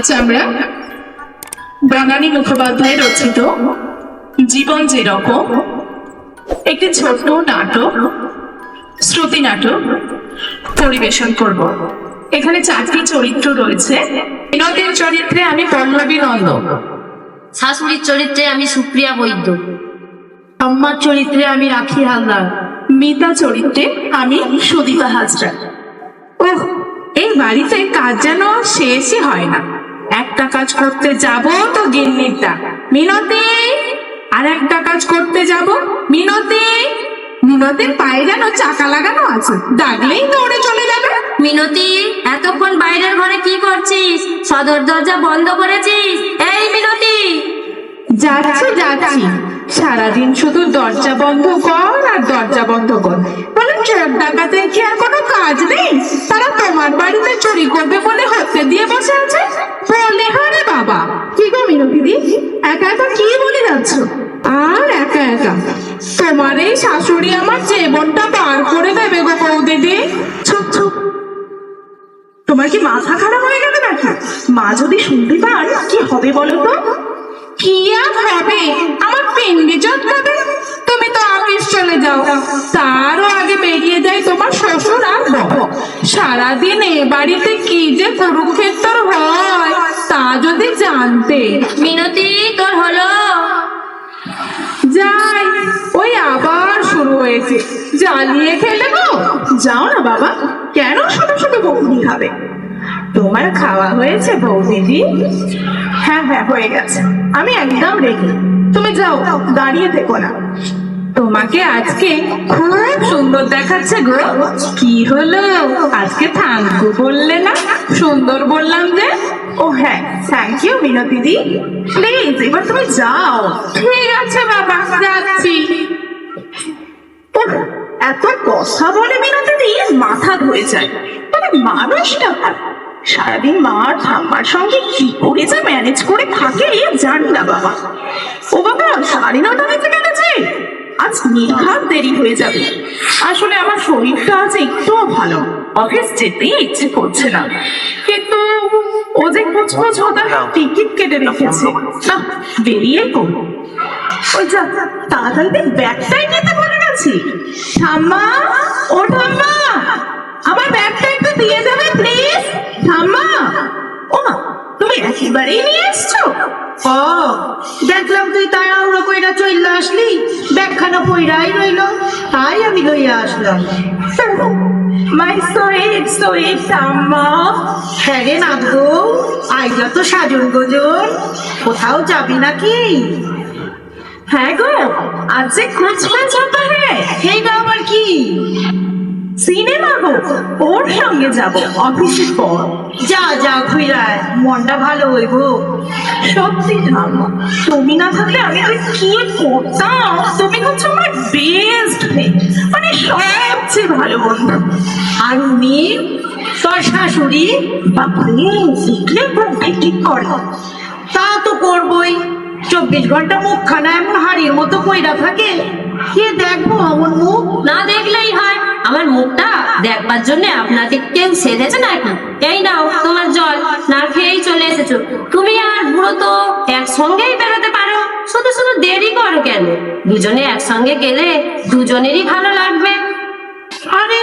আজ আমরা বনানী মুখোপাধ্যায় রচিত জীবন যেরকম একটি ছোট্ট নাটক শ্রুতি নাটক পরিবেশন করব। এখানে চারটি চরিত্র রয়েছে। বিনোদের চরিত্রে আমি পল্লবী নন্দ শাশুড়ির চরিত্রে আমি সুপ্রিয়া বৈদ্য। আম্মার চরিত্রে আমি রাখি হালদার। মিতা চরিত্রে আমি সুদীপা হাজরা। ওহ এই বাড়িতে কাজ যেন শেষই হয় না। একটা কাজ করতে যাব তো গিন্নির ডাক মিনতি আর একটা কাজ করতে যাব। মিনতি মিনতির পায়ে যেন চাকা লাগানো আছে। ডাকলেই দৌড়ে চলে যাবে। মিনতি এতক্ষণ বাইরের ঘরে কি করছিস? সদর দরজা বন্ধ করেছিস? এই মিনতি! যাচ্ছি যাচ্ছি। সারাদিন শুধু দরজা বন্ধ কর আর দরজা বন্ধ কর। বলে চোর ডাকাতের কি আর কোনো কাজ নেই তারা তোমার বাড়িতে চুরি করবে বলে হত্যে দিয়ে বসে আছে? বলে, হারে বাবা! কি গো মিনতিদি? একা একা কি বলে যাচ্ছ? আর একা একা। তোমার এই শাশুড়ি আমার জীবনটা পার করে দেবে গো বৌদিদি। চুপ চুপ তোমার কি মাথা খারাপ হয়ে গেল নাকি? মা যদি শুনতে পান, কি হবে বলো তো? কি আর হবে? আমার পিন্ডি চটকাবে তুমি তো অফিস চলে যাও। তারও আগে বেরিয়ে যায় তোমার শ্বশুর আর সারাদিন এ বাড়িতে কি যে কুরুক্ষেত্র হয় তা যদি জানতে। মিনতি তোর হলো? যাই ওই আবার শুরু হয়েছে। জ্বালিয়ে খেলে গো। যাও না বাবা কেন শুধু শুধু বৌদি খাবে? তোমার খাওয়া হয়েছে বৌদিদি হ্যাঁ হ্যাঁ হয়ে গেছে। আমি একদম রেডি তুমি যাও, দাঁড়িয়ে থেকো না। তোমাকে আজকে খুব সুন্দর দেখাচ্ছে গো। কি হলো? আজকে থাঙ্কু বললে না? সুন্দর বললাম যে। ও হ্যাঁ থ্যাংক ইউ মিনতি দি। প্লিজ এবার তুমি যাও। ঠিক আছে, বাবা, যাচ্ছি। এত কথা বলে মিনতি দি, মাথা ধরে যায়। মানে মানুষটা। সারাদিন মার ঠাম্মার সঙ্গে কি করে যে ম্যানেজ করে থাকে জানি না বাবা। ও বাবা, সাড়ে নটা বেজে গেছে। আজ নির্ঘাত দেরি হয়ে যাবে। আসলে আমার শরীরটা আজ একটুও ভালো। অফিস যেতে ইচ্ছে করছে না। কিন্তু ও যে কুচকুচ হতার টিকিট কেটে রেখেছে। না, বেরিয়ে কোন ওই যা, তাড়াতাড়ি ব্যাগটাই নিতে ভুলে গেছি। ঠাম্মা, ও ঠাম্মা, আমার ব্যাগটা একটু দিয়ে যাবে প্লিজ ঠাম্মা! ও তুমি একেবারেই নিয়ে এসছো? ও, দেখলাম তুই তাড়াহুড়ো কইরা চইলা আসলি। ব্যাগখানা পইরাই রইল, তাই আমি লইয়া আসলাম। মাই সুইট সুইট ঠাম্মা। হ্যাঁ রে নাথ আইলা তো সাজন গোজন, কোথাও যাবি নাকি? হ্যাঁ গো, আজ যে কুচকুচ হতা হ্যাঁ এইটা আবার কি? সিনেমা গো ওর সঙ্গে যাব অফিসের পর। যা যা ঘুরায়। মনটা ভালো হইব সত্যি ঠাম্মা তুমি না থাকলে আমি যে কি করতাম? তুমি হচ্ছে আমার বেস্ট মানে সবচেয়ে ভালো বন্ধু। আর উনি তোর শাশুড়ি বাপরে দেখলে বুদ্ধি ঠিক করে? তা তো করবই। চব্বিশ ঘণ্টা মুখখানা এমন হাড়ির মতো কইরা থাকে। কে দেখব অমন মুখ? না দেখলেই হয়। আমার মুখটা দেখবার জন্য আপনাকে কেউ সেধেছে নাকি? এই নাও তোমার জল। না খেয়েই চলে এসেছ। তুমি আর বুড়ো তো একসঙ্গেই বেরোতে পারো। শুধু শুধু দেরি করো কেন? দুজনে একসঙ্গে গেলে দুজনেরই ভালো লাগবে। আরে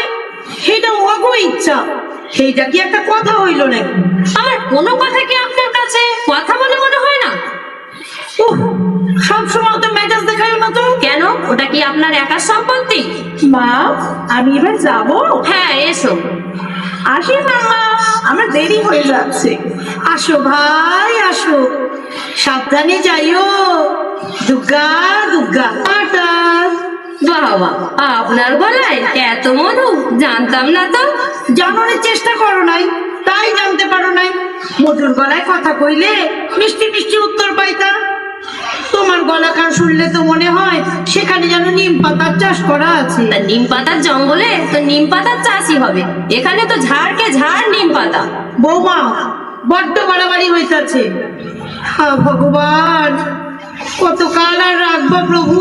সেটা অগো ইচ্ছা। সেইটা কি একটা কথা হইল নাকি? আমার কোনো কথা কি আপনার কাছে? কথা বলে মনে হয় না? সবসময় তো ওটা কি আপনার একার সম্পত্তি? মা আমি এবার যাব। হ্যাঁ এসো। আসি না মা আমার দেরি হয়ে যাচ্ছে। আসো ভাই আসো। সাবধানে যাইও। দুর্গা দুর্গা টাটা বাবা আপনার গলায় এত মধু? জানতাম না তো। জানানোর চেষ্টা করো নাই তাই জানতে পারো নাই। মধুর গলায় কথা কইলে মিষ্টি মিষ্টি গলা কান শুনলে তো মনে হয় সেখানে যেন নিম পাতার চাষ করা আছে। তা নিম পাতার জঙ্গলে তো নিম পাতার চাষই হবে। এখানে তো ঝাড়কে ঝাড় নিম পাতা। বৌমা বড্ড বাড়াবাড়ি হইতাছে। হা ভগবান কত কাল আর রাখব প্রভু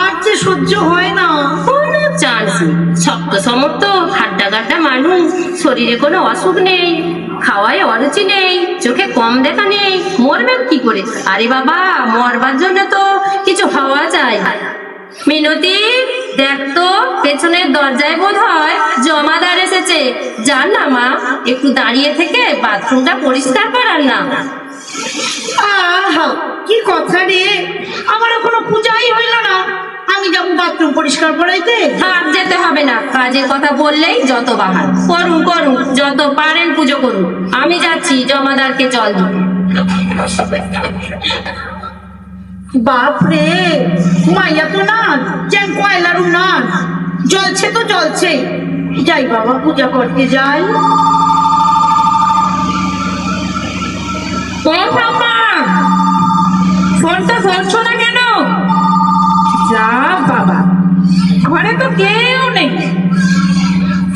আর যে সহ্য হয় না। চান্স। নেই শক্ত সমর্থ খাড্ডা খাড্ডা মানুষ। শরীরে কোনো অসুখ নেই, খাওয়ায় অরুচি নেই, চোখে কম দেখা নেই। মরবেন কি করে? আরে বাবা, মরবার জন্য তো কিছু হওয়া চাই মিনতি, দেখ তো, পেছনের দরজায় বোধ হয় জমাদার এসেছে। যান না মা, একটু দাঁড়িয়ে থেকে বাথরুমটা পরিষ্কার করার না আহা, কি কথা রে। আমার এখনও আমি যাব বাথরুম পরিষ্কার করাইতে? থাক যেতে হবে না। কাজের কথা বললেই যত বাহার। করুন করুন যত পারেন পুজো করুন। আমি যাচ্ছি জমাদারকে জল দিতে। বাপ রে মাইয়া তো না যেন কয়লারও না জ্বলছে তো জ্বলছে যাই বাবা পূজা করতে যাই। ফোনটা ধরছো না ঘরে তো কেউ নেই।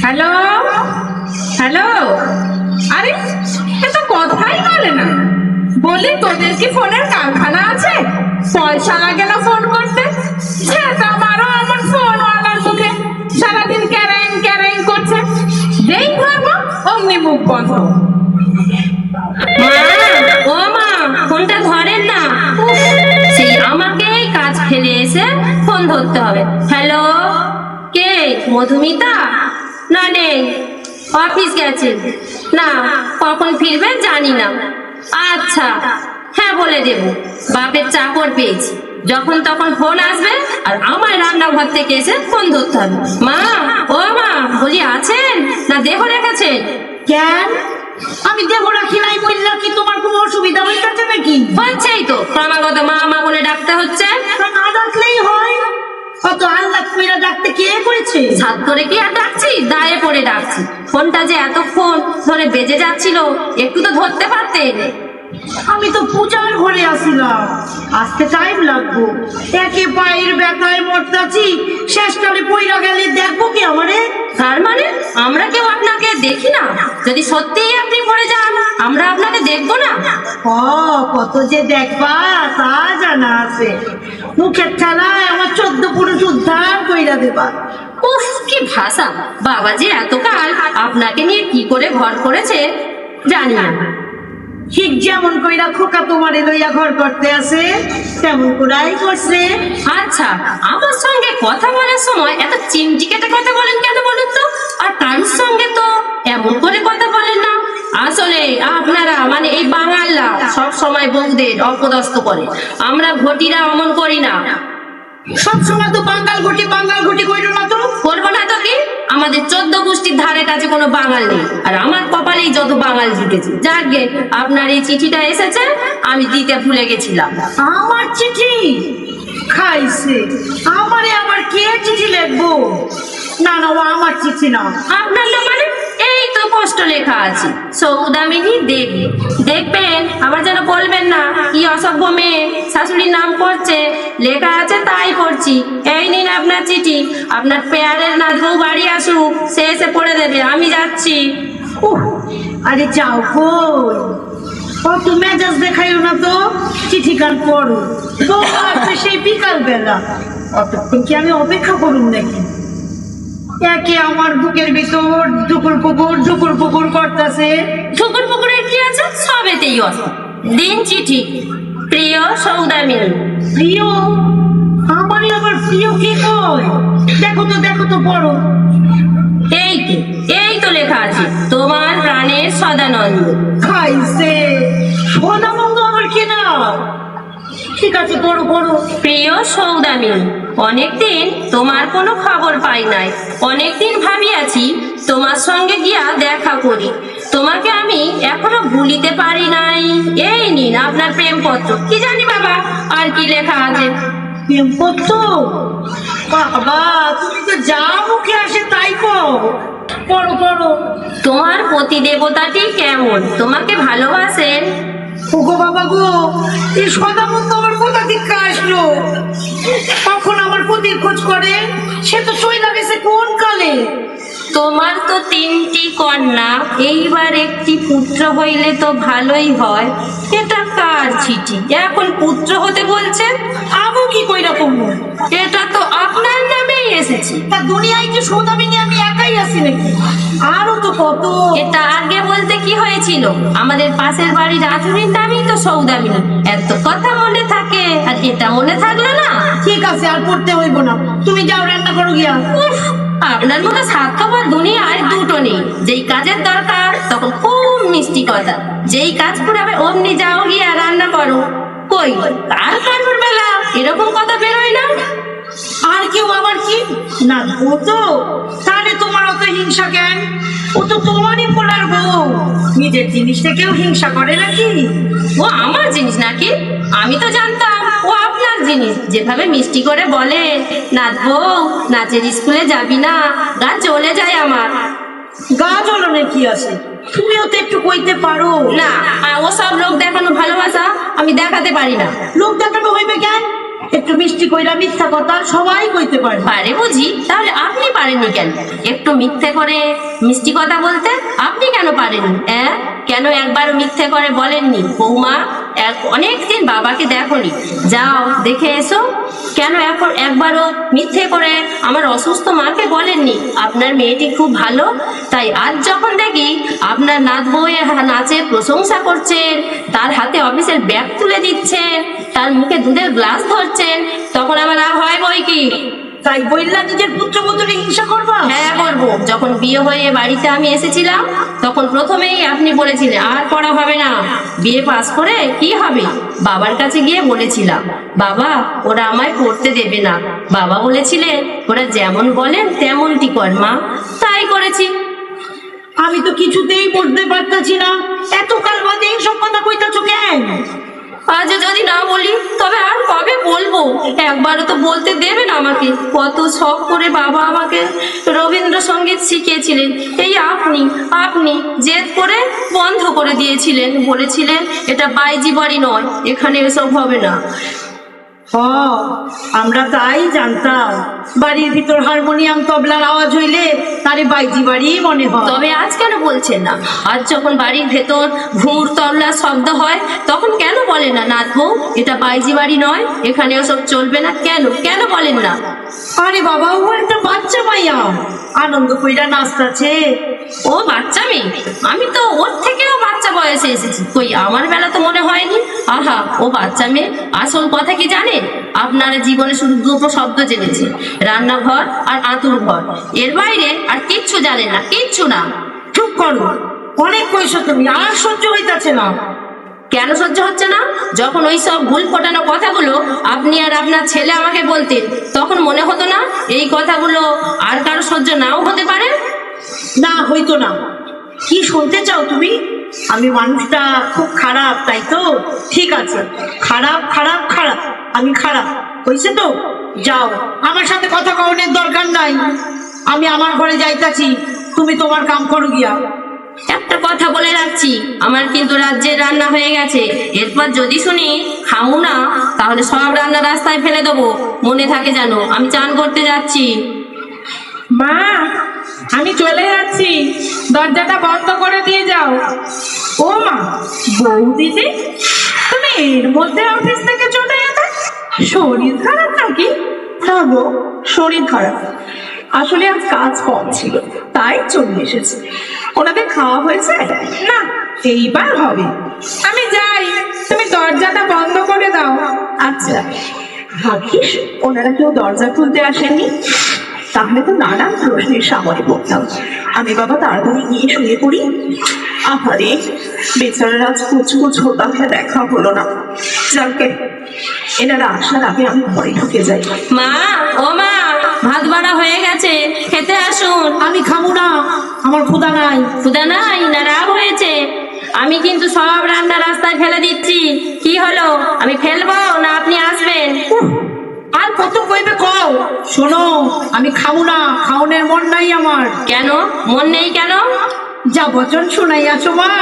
হ্যালো হ্যালো আরে, এ কথাই বলে না। বলি তোদের কি ফোনের কারখানা আছে? পয়সা লাগে না ফোন করতে? সেটা আমারও আমার ফোনওয়ালার মুখে সারাদিন ক্যারাইন ক্যারাইন করছে। যেই ধরবো অমনি মুখ বন্ধ। ফোন ধরতে হবে? হ্যালো কে? মধুমিতা? না নেই। অফিস গেছে। না কখন ফিরবেন জানি না। আচ্ছা হ্যাঁ বলে দেব। বাপের চাকর পেয়েছি। যখন তখন ফোন আসবে আর আমার রান্নাঘর থেকে এসে ফোন ধরতে হবে। মা ও মা বলি আছেন? না দেহ রেখেছেন? কেন? আমি দেহ রাখি নাই বললাম কি তোমার কোনো অসুবিধা হইতেছে নাকি? হচ্ছেই তো। ক্রমাগত মা মা বলে ডাকতে হচ্ছে তা না ডাকলেই হয় অত আল্লাহ কইরা ডাকতে কে করেছে? সাত করে কি আর ডাকছি? দায়ে পড়ে ডাকছি। ফোনটা যে এত ফোন ধরে বেজে যাচ্ছিল, একটু তো ধরতে পারতেন। আমি তো পূজার ঘরে আসিলাম। আসতে টাইম লাগবো। একে পায়ের ব্যথায় মরতাছি, শেষকালে পইরা গেলে দেখব কি আমারে? তার মানে আমরা কেউ আপনাকে দেখি না? যদি সত্যিই আপনি পড়ে যান, আমরা আপনাকে দেখব না? ও, কত যে দেখবা, তা জানা আছে। মুখের ঠেলায় আমার চোদ্দ পুরুষ উদ্ধার কইরা দেবা। উফ, কি ভাষা। বাবা যে এতকাল আপনাকে নিয়ে কি করে ঘর করেছে, জানি না। ঠিক যেমন কইরা খোকা তোমারে লইয়া ঘর করতে আছে, তেমন করাই করছে। আচ্ছা আমার সঙ্গে কথা বলার সময় এত চিমটি কেটে কথা বলেন কেন বলুন তো? আর কার সঙ্গে তো এমন করে কথা বলেন না। আসলে আপনারা মানে এই বাঙালরা সব সময় বউদের অপদস্থ করে। আমরা ঘটিরা অমন করি না। সব সময় তো বাঙ্গাল ঘটি বাঙ্গাল ঘটি কইরো না তো? করব না তো কি? আমাদের চোদ্দ গোষ্ঠীর ধারে কাছে কোনো বাঙাল নেই। আর আমার কপালেই যত বাঙাল জুটেছে। যাকে আপনার এই চিঠিটা এসেছে আমি দিতে ভুলে গেছিলাম। আমার চিঠি? খাইছে। আমারে আবার কে চিঠি লিখব? না না ও আমার চিঠি না। আপনার নাম মানে এই তো কষ্ট লেখা আছে। সৌদামিনী দেবী। দেখবেন, আবার যেন বলবেন না, কি অসভ্য মেয়ে, শাশুড়ির নাম করছে, লেখা আছে তাই পড়ছি এই নিন আপনার চিঠি। আপনার পেয়ারের নাতবউ বাড়ি আসুক, সে এসে পড়ে দেবে, আমি যাচ্ছি। আরে যাও কই? অত মেজাজ দেখাইও না তো চিঠি কান পড়ো সেই বিকাল বেলা অতক্ষণ কি আমি অপেক্ষা করুন নাকি? একে আমার বুকের ভিতর দুপুর পুকুর দুপুর পুকুর করতেছে। ঠুকুর পুকুরের কি আছে? সবেতেই অস্ত দিন চিঠি। প্রিয় সৌদামিনী প্রিয়? আমারই আবার প্রিয় কে কয়? দেখো তো দেখো তো পড়ো। এই তো এই তো লেখা আছে তোমার প্রাণের সদানন্দ। খাইছে। সোনামন্দ আমার কেনা ঠিক আছে পড়ো পড়ো। প্রিয় সৌদামিনী অনেকদিন তোমার কোনো খবর পাই নাই। অনেকদিন ভাবিয়াছি তোমার সঙ্গে গিয়া দেখা করি। তোমাকে আমি এখনও ভুলিতে পারি নাই। এই নিন আপনার প্রেমপত্র। কি জানি বাবা আর কি লেখা আছে? প্রেম করতো বাবা তুমি তো যা মুখে আসে তাই কও। পড়ো পড়ো। তোমার পতি দেবতাটি কেমন? তোমাকে ভালোবাসেন? ওগো বাবা গো এই সদামন্দ আমার কোথা থেকে আসলো? কখন আমার পতির খোঁজ করে? সে তো সই লাগেছে কোন কালে? তোমার তো তিনটি কন্যা এইবার একটি পুত্র হইলে তো ভালোই হয়। এটা কার চিঠি? এখন পুত্র হতে বলছে? আমও কি কইরা কমবো এটা তো আপনার নামেই এসেছে। তা দুনিয়ায় কি সৌদামিনী আমি একাই আছি নাকি আরও তো কত। এটা আগে বলতে কি হয়েছিল? আমাদের পাশের বাড়ির রাধুনির নামই তো সৌদামিনী এত কথা মনে থাকে আর এটা মনে থাকল না। ঠিক আছে আর পড়তে হইব না। তুমি যাও রান্না করো গিয়া। আপনার মতো স্বার্থপর দুনিয়ায় দুটো নেই। যেই কাজের দরকার তখন খুব মিষ্টি কথা। যেই কাজ করে আবার অমনি যাও গিয়া রান্না করো। কই? কার কাজের বেলা এরকম কথা বেরোয় না? আর কেউ আবার কি? না ও তো তাহলে তোমার অত হিংসা কেন? ও তো তোমারই পোলার বউ। নিজের জিনিসটা কেউ হিংসা করে নাকি? ও আমার জিনিস নাকি? আমি তো জানতাম ও আপনার জিনিস। যেভাবে মিষ্টি করে বলে নাচবো নাচের স্কুলে যাবি না গা চলে যায় আমার। গা জ্বলনে কি আছে? তুমিও তো একটু কইতে পারো। না আ, ওসব লোক দেখানো ভালোবাসা আমি দেখাতে পারি না। লোক দেখানো হইবে কেন? একটু মিষ্টি কইরা মিথ্যা কথা সবাই কইতে পারে। পারে বুঝি, তাহলে আপনি পারেননি কেন? একটু মিথ্যে করে মিষ্টি কথা বলতে আপনি কেন পারেননি হ্যাঁ কেন একবার মিথ্যে করে বলেননি? বৌমা, এক অনেকদিন বাবাকে দেখনি। যাও, দেখে এসো। কেন এখন একবারও মিথ্যে করে আমার অসুস্থ মাকে বলেননি? আপনার মেয়েটি খুব ভালো। তাই আজ যখন দেখি আপনার নাচ বউয়ের নাচের প্রশংসা করছেন তার হাতে অফিসের ব্যাগ তুলে দিচ্ছে, তার মুখে দুধের গ্লাস ধরছেন তখন আমার হয় বই কি? তাই বইলা নিজের পুত্রবধূরে হিংসা করবা? হ্যাঁ করব। যখন বিয়ে হয়ে বাড়িতে আমি এসেছিলাম, তখন প্রথমেই আপনি বলেছিলেন, আর পড়া হবে না। বিয়ে পাস করে কি হবে? বাবার কাছে গিয়ে বলেছিলাম, বাবা, ওরা আমায় পড়তে দেবে না। বাবা বলেছিলেন, ওরা যেমন বলেন, তেমনটি কর মা। তাই করেছি। আমি তো কিছুতেই পড়তে পারতাছি না। এত কাল বাদে এইসব কথা কইতাছো কেন? আজ যদি না বলি, তবে আর কবে বলব? একবারও তো বলতে দেবেন আমাকে। কত শখ করে বাবা আমাকে রবীন্দ্রসঙ্গীত শিখিয়েছিলেন। এই আপনি আপনি জেদ করে বন্ধ করে দিয়েছিলেন। বলেছিলেন, এটা বাইজি বাড়ি নয়, এখানে এসব হবে না। হ আমরা তাই জানতাম। বাড়ির ভিতর হারমোনিয়াম তবলার আওয়াজ হইলে তারে বাইজি বাড়ি মনে হয়। তবে আজ কেন বলছেন না? আজ যখন বাড়ির ভেতর ঘুর তবলার শব্দ হয়, তখন কেন বলে না, নাথ এটা বাইজি বাড়ি নয় এখানে ওসব চলবে না? কেন? কেন বলেন না? আরে বাবা, ও একটা বাচ্চা মাইয়া। আনন্দ কইরা নাচতাছে। ও বাচ্চা মেয়ে? আমি তো ওর থেকেও বাচ্চা বয়সে এসেছি। কই, আমার বেলা তো মনে হয়নি? আহা, ও বাচ্চা মেয়ে, আসল কথা কি জানেন আপনারা জীবনে শুধু দুটো শব্দ জেনেছে রান্নাঘর আর আতুর ঘর। এর বাইরে আর কিচ্ছু জানে না, কিচ্ছু না। চুপ করো। অনেক কইছো তুমি, আর সহ্য হইতাছে না। কেন সহ্য হচ্ছে না? যখন ওই সব ভুল ফোটানো কথাগুলো আপনি আর আপনার ছেলে আমাকে বলতেন, তখন মনে হতো না এই কথাগুলো আর কারও সহ্য নাও হতে পারে? না, হইতো না। কি শুনতে চাও তুমি? আমি মানুষটা খুব খারাপ, তাই তো? ঠিক আছে। খারাপ খারাপ খারাপ। আমি খারাপ। হয়েছে তো? যাও। আমার সাথে কথা কওনের দরকার নাই। আমি আমার ঘরে যাইতাছি। তুমি তোমার কাম করো গিয়া। একটা কথা বলে রাখছি। আমার কিন্তু রাজ্যের রান্না হয়ে গেছে। এরপর যদি শুনি খামু না, তাহলে সব রান্না রাস্তায় ফেলে দেবো। মনে থাকে জানো আমি চান করতে যাচ্ছি। মা, আমি চলে যাচ্ছি। দরজাটা বন্ধ করে দিয়ে যাও। ও মা, বৌদি যে, তুমি এর মধ্যে অফিস থেকে চলে যেতে শরীর খারাপ নাকি? না গো, শরীর খারাপ। আসলে আজ কাজ কম ছিল, তাই চলে এসেছে। ওনাদের খাওয়া হয়েছে? না, এইবার হবে। আমি যাই, তুমি দরজাটা বন্ধ করে দাও। আচ্ছা ভাবিস ওনারা কেউ দরজা খুলতে আসেনি তাহলে তো নানান প্রশ্নের সামনে পড়তাম। আমি বাবা তাড়াতাড়ি গিয়ে শুয়ে পড়ি। আহারে, বেচারার আজ কুচকুচ হোতাকে দেখা হলো না। যাকে এনারা আসার আগে আমি ঘরে ঢুকে যাই। মা, ও মা ভাত বাড়া হয়ে গেছে খেতে আসুন। আমি খাব না আমার ক্ষুদা নাই। ক্ষুদা নাই না রাগ হয়েছে। আমি কিন্তু সব রান্না রাস্তায় ফেলে দিচ্ছি। কি হলো? আমি ফেলব না আপনি আসবেন? আর কত কইবে কও? শোনো আমি খাব না খাওনের মন নাই আমার। কেন? মন নেই কেন? যা বচন শোনাইয়াছো মা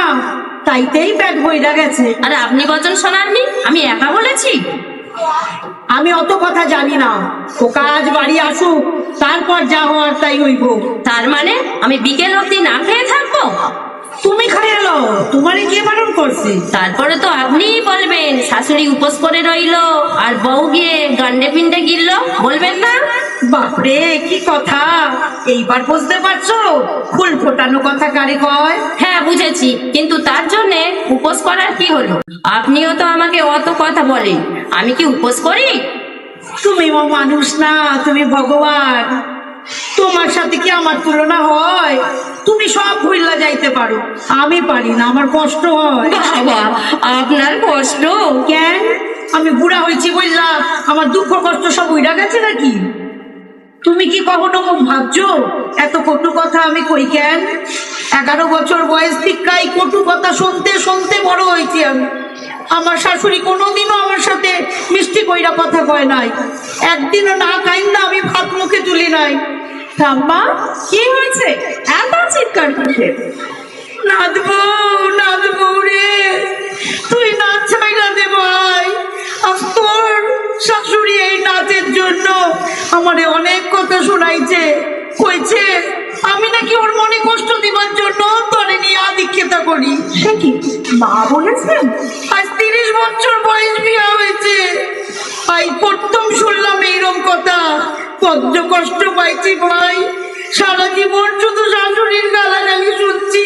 তাইতেই পেট বইরা গেছে। আরে আপনি বচন শোনাননি? আমি একা বলেছি? আমি অত কথা জানি না। ও কাজ বাড়ি আসুক তারপর যা হওয়ার তাই হইব। তার মানে আমি বিকেল অব্দি না খেয়ে থাকব? তুমি খাই এলো তোমারে কে বারণ করছে? তারপরে তো আপনিই বলবেন শাশুড়ি উপোস করে রইল আর বউ গিয়ে গান্ডে পিন্ডে গিরল বলবেন না? বাপরে কি কথা? এইবার বুঝতে পারছ? ফুল ফোটানো কথা কারে কয়? হ্যাঁ বুঝেছি। কিন্তু তার জন্য উপোস করার কি হলো? আপনিও তো আমাকে অত কথা বলেন। আমি কি উপোস করি? তুমি ও মানুষ না তুমি ভগবান। তোমার সাথে কি আমার তুলনা হয়? তুমি সব ভুললা যাইতে পারো। আমি পারি না আমার কষ্ট হয়। বাবা আপনার কষ্ট? কেন? আমি বুড়া হয়েছি বললা আমার দুঃখ কষ্ট সব উইরা গেছে নাকি? তুমি কি কখনো ভাবছ? এত কটু কথা আমি কই কেন? এগারো বছর বয়স থেকে এই কটু কথা শুনতে শুনতে বড় হয়েছি আমি। আমার শাশুড়ি কোনোদিনও আমার সাথে মিষ্টি কইরা কথা কয় নাই। একদিনও না খাই না আমি ভাত মুখে তুলি নাই। ঠাম্মা কি হয়েছে? এত চিৎকার কিসের নাচবো নাচবো রে, তুই নাচ ছাইরা দে ভাই। তোর শাশুড়ি এই নাচের জন্য আমারে অনেক কথা শোনাইছে কইছে আমি নাকি ওর মনে কষ্ট দিবার জন্য তোরে নিয়ে আদিক্ষেতা করি। সে কি? মা বলেছেন? আজ তিরিশ বছর বয়স বিয়া হয়েছে। আই প্রথম শুনলাম এইরকম কথা। কত কষ্ট পাইছি ভাই। সারা জীবন শুধু শাশুড়ির গালাগালি শুনছি।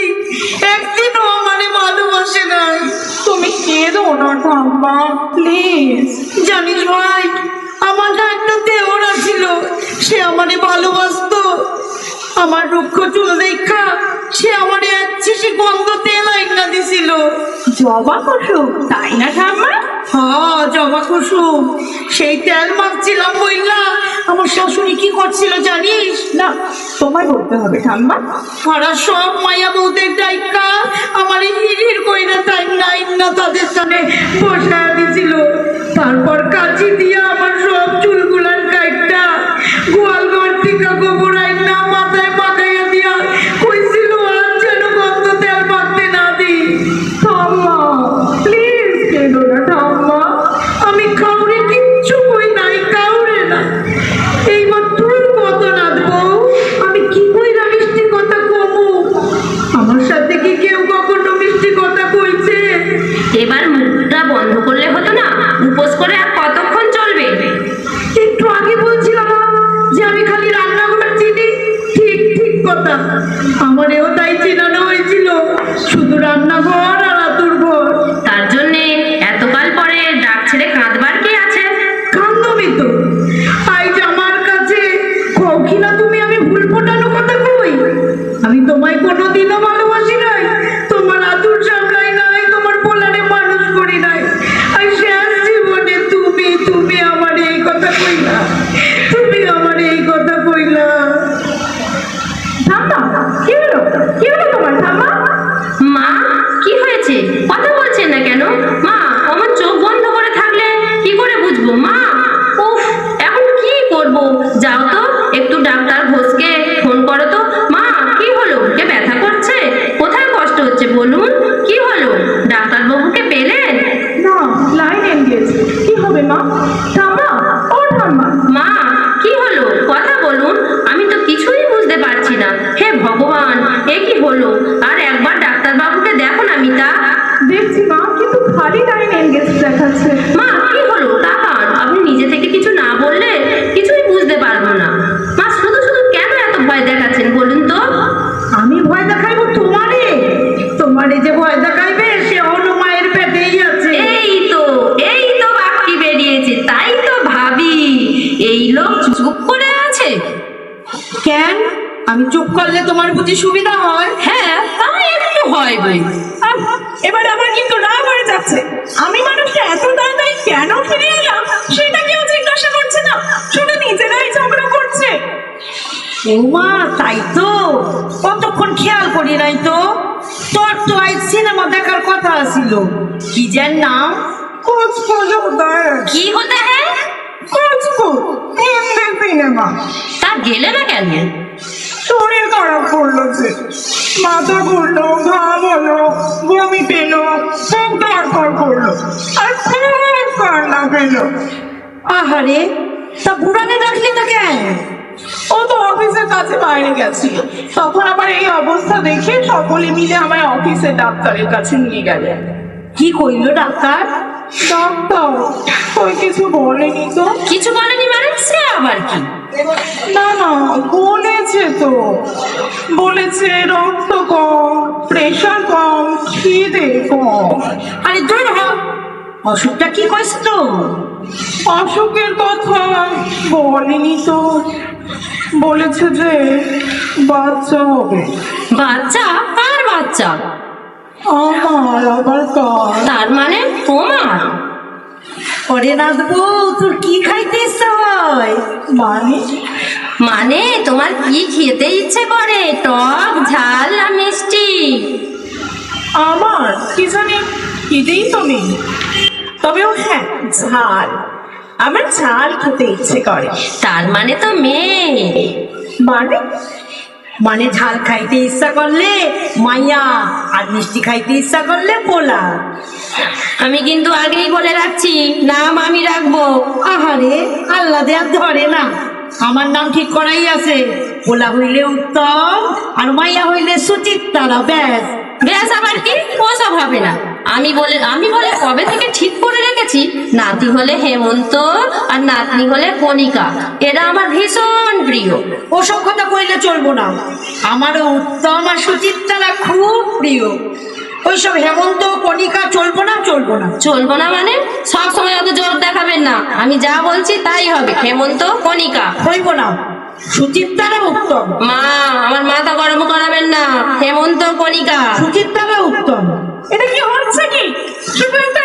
একদিনও আমারে ভালোবাসে নাই। তুমি কেঁদো না ঠাম্মা প্লিজ জানিস ভাই, আমার একটা দেওরা ছিল সে আমারে ভালোবাসতো। আমার রুক্ষ চুল দেখা, সে আমারে এক শিশি গন্ধ তেল আইনা দিছিল। জবা কুসুম, তাই না ঠাম্মা? হ্যাঁ জবা কুসুম। সেই তেল মাখছিলাম বইলা, আমার শাশুড়ি কি করছিল জানিস? না তোমায় বলতে হবে, ঠাম্মা। সারা সব মায়া বউদের ডাইকা আমার হিড়ির কইরা টাইম নাই না তাদের সামনে বসা দিছিল। তারপর কাঁচি দিয়ে আমার সব চুলগুলার আমারেও তাই চেনানো কেন আমি চুপ করলে তোমার বুঝি সুবিধা হয়? হ্যাঁ তাই একটু হয় ভাই। এবার আমার কিন্তু রাগ হয়ে যাচ্ছে। আমি মানুষটা এত তাড়াতাড়ি কেন ফিরে এলাম? সেটা কেউ জিজ্ঞাসা করছে না। শুধু নিজেরাই ঝগড়া করছে। ওমা তাই তো। কতক্ষণ খেয়াল করি নাই তো। তোর তো আজ সিনেমা দেখার কথা ছিল কি যেন নাম? কোচ কি হতে হ্যাঁ? কোচ হিন্দি সিনেমা। তা গেলে না কেন? শরীর খারাপ করল যে মাথা ঘুরলো ঘাম হলো বমি পেল মুখ ধরপড় করল আর খুব কান্না পেল। আহারে তা বুড়ানে ডাকলি না কেন? ও তো অফিসের কাছে বাইরে গেছে তখন আমার এই অবস্থা দেখে সকলে মিলে আমায় অফিসের ডাক্তারের কাছে নিয়ে গেলেন। কি কইলো ডাক্তার? ডাক্তার ওই কিছু বলেনি তো। কিছু বলেনি মানে সে আবার কি? না না বলেছে তো। বলেছে রক্ত কম প্রেশার কম খিদে কম। আরে দূর অসুখটা কি কইছে তো? অসুখের কথা বলেনি তো। বলেছে যে বাচ্চা হবে। বাচ্চা? কার বাচ্চা? তার মানে তোমার? ওরে নাচবো তোর কি খাইতে ইচ্ছা হয়? মানে? মানে তোমার কি খেতে ইচ্ছে করে? টক ঝাল না মিষ্টি? আমার? কি জানি? খেতেই তো নেই তবে ও হ্যাঁ ঝাল। আমার ঝাল খেতে ইচ্ছে করে। তার মানে তো মেয়ে মানে? মানে ঝাল খাইতে ইচ্ছা করলে মাইয়া আর মিষ্টি খাইতে ইচ্ছা করলে পোলা। আমি কিন্তু আগেই বলে রাখছি, নাম আমি রাখব। আহারে, আল্লাহ দেয়া ধরে না। আমার নাম ঠিক করাই আছে। পোলা হইলে উত্তম আর মাইয়া হইলে সুচিত্তারা ব্যাস। ব্যাস আবার কি? ওসব হবে না। আমি বলে আমি বলে কবে থেকে ঠিক করে রেখেছি? নাতি হলে হেমন্ত আর নাতনি হলে কণিকা। এরা আমার ভীষণ প্রিয়। ওসব কথা কইলে চলবো না। আমারও উত্তম আর সুচিত্তারা খুব প্রিয়। ওইসব হেমন্ত কণিকা চলবো না চলবো না। চলবো না মানে? সব সময় অত জোর দেখাবেন না। আমি যা বলছি তাই হবে। হেমন্ত কণিকা। হইব না। সুচিত্তারা উত্তম। মা আমার মাথা গরম করাবেন না। হেমন্ত কণিকা। সুচিত্তারা উত্তম। এটা কি হচ্ছে কি? শুধু একটা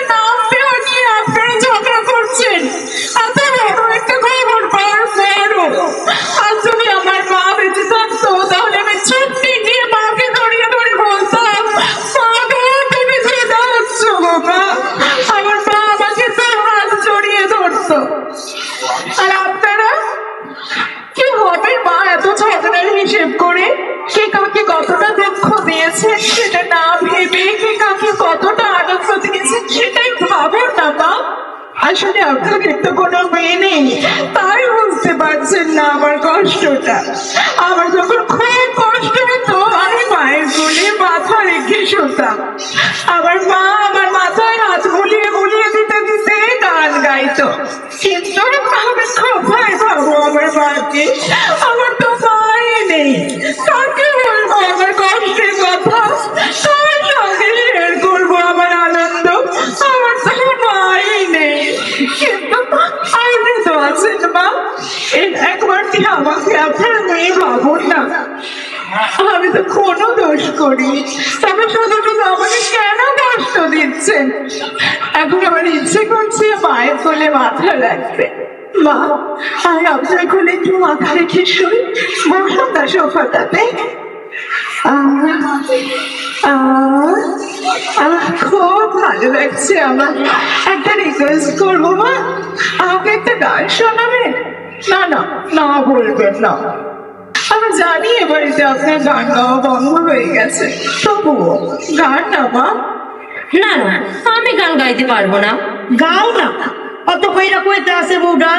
আসলে আপনাদের তো কোনো মেয়ে নেই। তাই বুঝতে পারছেন না আমার কষ্টটা। আমার যখন খুব কষ্ট হতো, আমি মায়ের কোলে মাথা রেখে শুতাম আমার মা আমার মাথায় হাত বুলিয়ে বুলিয়ে দিতে দিতে গান গাইতো। কিন্তু আমি কোথায় পাবো আমার মাকে। আমার আমি তো কোনো দোষ করি। তবে শুধু আমাকে কেন কষ্ট দিচ্ছেন এখন আমার ইচ্ছে করছে মায়ের কোলে মাথা রাখবে মা আমি আপনার কোলে একটু মাথা রেখে শুই। বসুন না সোফাটাতে। আহ, খুব ভালো লাগছে আমার। একটা রিকোয়েস্ট করব মা। আমাকে একটা গান শোনাবেন? না না না বলবেন না। জানি এ বাড়িতে আপনার গান গাওয়া বন্ধ হয়ে গেছে। তবুও গান না মা। না না আমি গান গাইতে পারব না। গাও না। অত কইরা কইতে আছে বউটা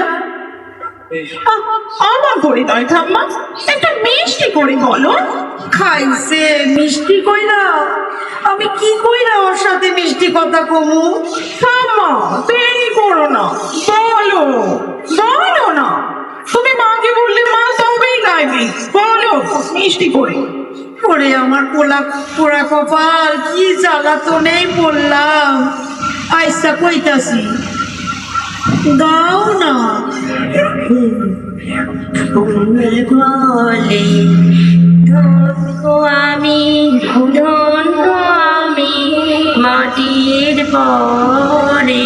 আ- আমার করে নয় ঠাম্মা। একটা মিষ্টি করে বলো। খাইছে মিষ্টি কইরা। আমি কি কইরা ওর সাথে মিষ্টি কথা কমু? ঠাম্মা দেরি করো না। বলো। বলো না। তুমি মাকে বললে, মা, তবেই গাইবি বলো, মিষ্টি করে। ওরে আমার পোলা, পোড়া কপাল, কি জ্বালাতনেই পড়লাম। আইসা কইতাছি গাও না। আমি ধন্য আমি মাটির পরে।